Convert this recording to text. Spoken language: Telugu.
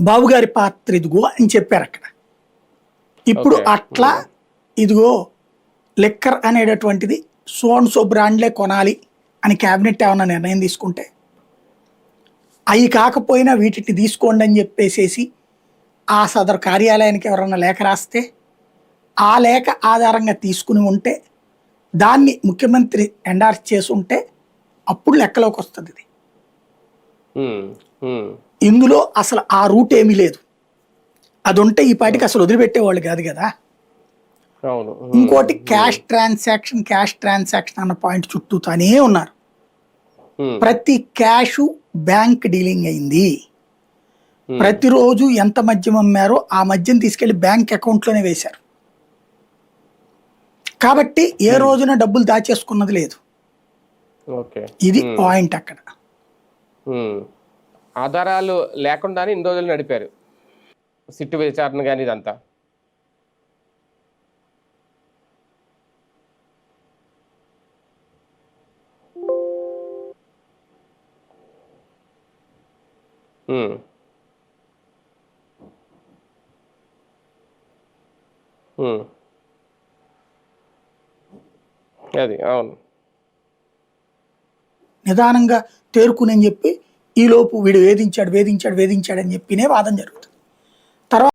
బాబు గారి పాత్ర ఇదిగో అని చెప్పారు అక్కడ. ఇప్పుడు. అట్లా ఇదిగో లిక్కర్ అనేటటువంటిది సోన్ సో బ్రాండ్లే కొనాలి అని క్యాబినెట్ ఏమైనా నిర్ణయం తీసుకుంటే అవి కాకపోయినా వీటిని తీసుకోండి అని చెప్పేసేసి ఆ సదరు కార్యాలయానికి ఎవరన్నా లేఖ రాస్తే ఆ లేఖ ఆధారంగా తీసుకుని ఉంటే దాన్ని ముఖ్యమంత్రి ఎండార్స్ చేసి ఉంటే అప్పుడు లెక్కలోకి వస్తుంది ఇది. ఇందులో అసలు ఆ రూట్ ఏమీ లేదు. అది ఉంటే ఈ పాటికి అసలు వదిలిపెట్టేవాళ్ళు కాదు కదా. ఇంకోటి క్యాష్ ట్రాన్సాక్షన్ క్యాష్ ట్రాన్సాక్షన్ అన్న పాయింట్ చుట్టూతానే ఉన్నారు. ప్రతి క్యాష్ బ్యాంక్ డీలింగ్ అయింది. ప్రతిరోజు ఎంత మద్యం అమ్మారో ఆ మద్యం తీసుకెళ్ళి బ్యాంక్ అకౌంట్లోనే వేశారు. కాబట్టి ఏ రోజున డబ్బులు దాచేసుకున్నది లేదు. ఇది పాయింట్ అక్కడ. ఆధారాలు లేకుండానే ఇన్ని రోజులు నడిపారు. సిట్టు విచారణ కానీ ఇదంతా. ఉమ్. అది అవును. నిదానంగా తేరుకుని చెప్పి ఈలోపు వీడు వేధించాడు వేధించాడు వేధించాడు అని చెప్పినే వాదన జరుగుతుంది.